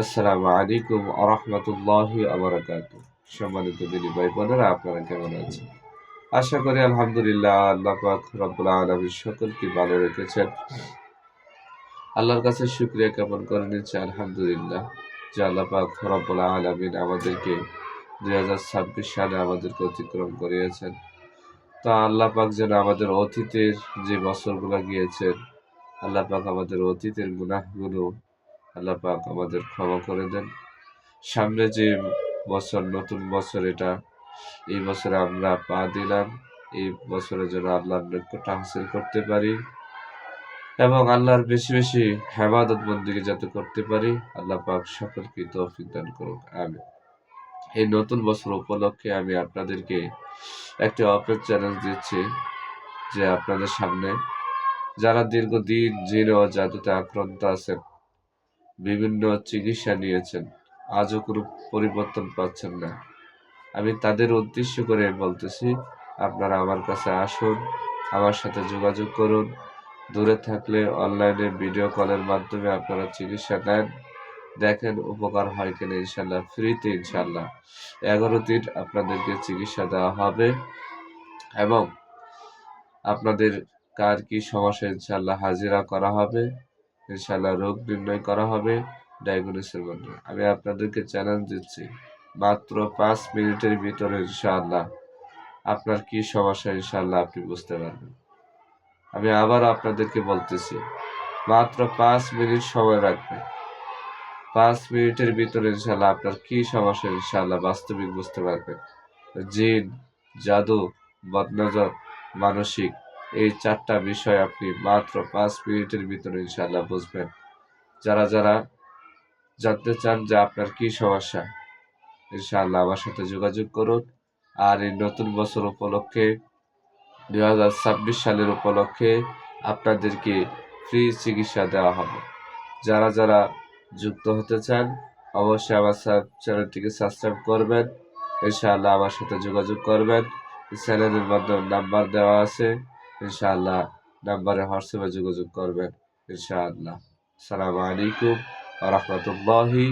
আসসালামু আলাইকুম আরহামতুল্লাহি আবরাকাত সম্মানিত দিনী ভাই বোনেরা আপনারা কেমন আছেন? আশা করি আলহামদুলিল্লাহ আল্লাহ পাক রব্বুল আলামিন সকলকে ভালো রেখেছেন। আল্লাহর কাছে শুক্রিয়া জ্ঞাপন করে নিচ্ছে, আলহামদুলিল্লাহ যে আল্লাহ পাক রব্বুল আলামিন আমাদেরকে দুই হাজার ছাব্বিশ সালে আমাদেরকে অতিক্রম করিয়েছেন। তা আল্লাহ পাক যেন আমাদের অতীতের যে বছরগুলো গিয়েছেন, আল্লাহ পাক আমাদের অতীতের গুনাহগুলো আল্লাহ পাক আমাদের ক্ষমা করে দেন। সামনে যে বছর, নতুন বছর এটা, এই বছরে আমরা পা দিলাম। এই বছরে যেন আল্লাহর নৈকট্য হাসিল করতে পারি এবং আল্লাহর বেশি বেশি হেমাদত বন্দিকে যাতে করতে পারি, আল্লাহ পাক সকলকে তৌফিক দান করুক। আমি এই নতুন বছর উপলক্ষে আমি আপনাদেরকে একটি অপের চ্যালেঞ্জ দিচ্ছি যে আপনাদের সামনে যারা দীর্ঘদিন ও জাদুতে আক্রান্ত আছেন বিভিন্ন চিকিৎসা নিয়েছেন, আজও কোনো পরিবর্তন পাচ্ছেন না। আমি তাদের উদ্দেশ্য করে বলতেছি, আপনারা আমার কাছে আসুন, আমার সাথে যোগাযোগ করুন। দূরে থাকলে অনলাইনে ভিডিও কলের মাধ্যমে আপনারা চিকিৎসা নেন। দেখেন উপকার হয় কিনা ইনশাল্লাহ ফ্রিতে ইনশাল্লাহ এগারো দিন আপনাদেরকে চিকিৎসা দেওয়া হবে এবং আপনাদের কার কি সমস্যা ইনশাল্লাহ হাজিরা করা হবে। ইনশাল্লাহ রোগ নির্ণয় করা হবে ডায়াগনোসের মাধ্যমে। আমি আপনাদেরকে চ্যালেঞ্জ দিচ্ছি, মাত্র পাঁচ মিনিটের ভিতরে ইনশাআল্লাহ আপনার কি সমস্যা ইনশাআল্লাহ আপনি বুঝতে পারবেন। আমি আবার আপনাদেরকে বলতেছি, মাত্র পাঁচ মিনিট সময় রাখবেন পাঁচ মিনিটের ভিতরে ইনশাল্লাহ আপনার কি সমস্যা ইনশাআল্লাহ বাস্তবিক বুঝতে পারবেন। জিন, জাদু, বদনজর, মানসিক এই চারটা বিষয় আপনি মাত্র পাঁচ মিনিটের ভিতরে ইনশাল্লাহ বুঝবেন। যারা যারা জানতে চান যে আপনার কি সমস্যা, ইনশাআল্লাহ আমার সাথে যোগাযোগ করুন। আর এই নতুন বছর উপলক্ষে, দুই হাজার ছাব্বিশ সালের উপলক্ষে আপনাদেরকে ফ্রি চিকিৎসা দেওয়া হবে। যারা যারা যুক্ত হতে চান, অবশ্যই আমার চ্যানেলটিকে সাবস্ক্রাইব করবেন। ইনশাআল্লাহ আমার সাথে যোগাযোগ করবেন। চ্যানেলের মাধ্যমে নাম্বার দেওয়া আছে। ইনশাআল্লাহ নাম্বারে হোয়াটসঅ্যাপে যোগাযোগ করবেন ইনশাআল্লাহ সালামু আলাইকুম রহমতুল্লাহি